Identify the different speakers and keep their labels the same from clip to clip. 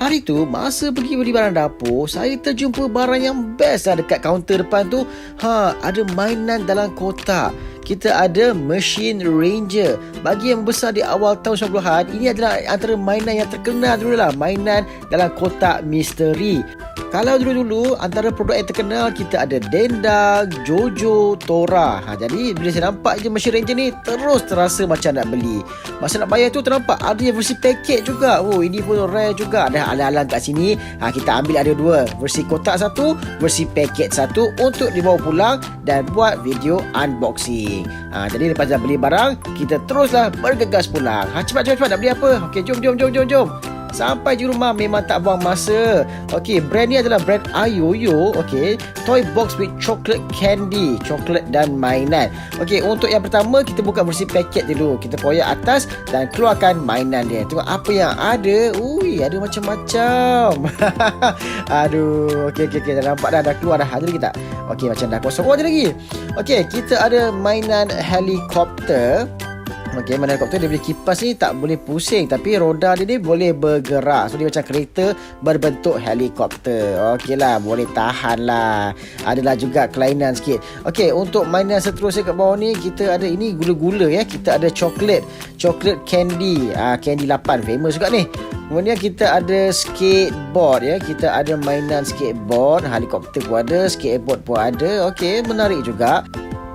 Speaker 1: Hari tu, masa pergi beli barang dapur, saya terjumpa barang yang best lah dekat kaunter depan tu. Ha, ada mainan dalam kotak. Kita ada Machine Ranger. Bagi yang besar di awal tahun 90-an, ini adalah antara mainan yang terkenal dulu lah. Mainan dalam kotak misteri. Kalau dulu-dulu antara produk yang terkenal kita ada Denda, Jojo, Tora. Ha, jadi bila saya nampak je Machine Ranger ni terus terasa macam nak beli. Masa nak bayar tu ternampak ada yang versi paket juga. Oh ini pun rare juga. Ada alang-alang kat sini. Ha, kita ambil ada dua. Versi kotak satu, versi paket satu untuk dibawa pulang dan buat video unboxing. Ha, jadi lepas dah beli barang, kita teruslah bergegas pulang. Ha, cepat, cepat, cepat nak beli apa? Okey, jom, jom, jom, jom, jom. Sampai di rumah memang tak buang masa. Okey, brand ni adalah brand Ayoyo. Okey, toy box with chocolate candy, coklat dan mainan. Okey, untuk yang pertama kita buka versi paket dulu. Kita koyak atas dan keluarkan mainan dia. Tengok apa yang ada. Ui, ada macam-macam. Aduh, okey okey okey dah nampak dah dah keluar dah. Ada lagi tak? Okey, macam dah kosong. Oh, ada lagi. Okey, kita ada mainan helikopter. Okey, mana helikopter dia boleh kipas ni tak boleh pusing tapi roda dia ni boleh bergerak. So dia macam kereta berbentuk helikopter. Okeylah, boleh tahan lah. Adalah juga kelainan sikit. Okey, untuk mainan seterusnya kat bawah ni kita ada ini gula-gula ya. Kita ada coklat, coklat candy. Ah, candy 8 famous juga ni. Kemudian kita ada skateboard ya. Kita ada mainan skateboard, helikopter pun ada, skateboard pun ada. Okey, menarik juga.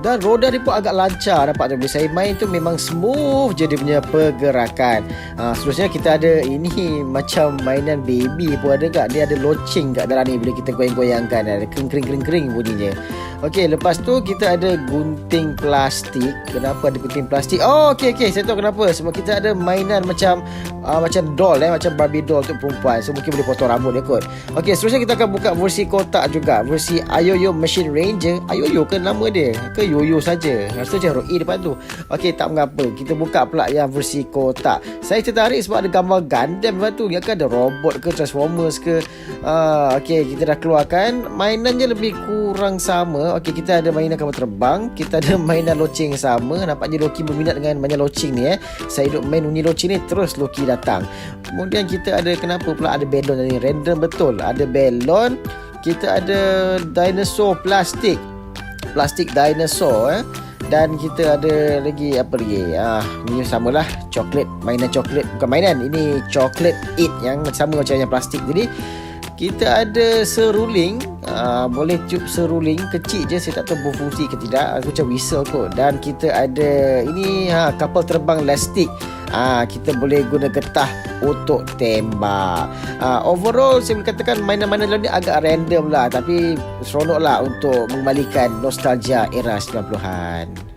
Speaker 1: Dan roda dia pun agak lancar Nampak tu Bila saya main tu memang smooth je dia punya pergerakan. Ha, Seterusnya kita ada ini Macam mainan baby pun ada kat Dia ada loceng kat dalam ni Bila kita goyang-goyangkan. Ada kering-kering-kering bunyinya Okey, lepas tu kita ada gunting plastik. Kenapa ada gunting plastik? Oh, okey okey, saya tahu kenapa. Sebab kita ada mainan macam uh, macam doll eh, macam Barbie doll untuk perempuan. So mungkin boleh potong rambut dia kot. Okey, seterusnya kita akan buka versi kotak juga, versi Ayoyo Machine Ranger. Ayoyo ke nama dia? Ke Yoyo saja? Rasa macam E depan tu. Okey, tak mengapa. Kita buka pula yang versi kotak. Saya tertarik sebab ada gambar Gundam depan tu. Yang kan ada robot ke Transformers ke. Uh, okey, kita dah keluarkan. Mainannya lebih kurang sama. Okey, kita ada mainan kapal terbang. Kita ada mainan loceng sama. Nampaknya Loki berminat dengan mainan loceng ni eh. Saya duduk main bunyi loceng ni terus Loki datang. Kemudian kita ada kenapa pula ada belon ni? Random betul. Ada belon. Kita ada dinosaur plastik. Plastik dinosaur eh. Dan kita ada lagi apa lagi? Ah, ni samalah coklat, mainan coklat. Bukan mainan, ini coklat eat yang sama macam yang plastik tadi. Kita ada seruling uh, Boleh tube seruling Kecil je Saya tak tahu berfungsi ke tidak Aku macam whistle kot Dan kita ada Ini ha, kapal terbang elastik Ah, kita boleh guna getah untuk tembak. Ah, overall saya boleh katakan mainan-mainan dalam ni agak random lah tapi seronok lah untuk mengembalikan nostalgia era 90-an.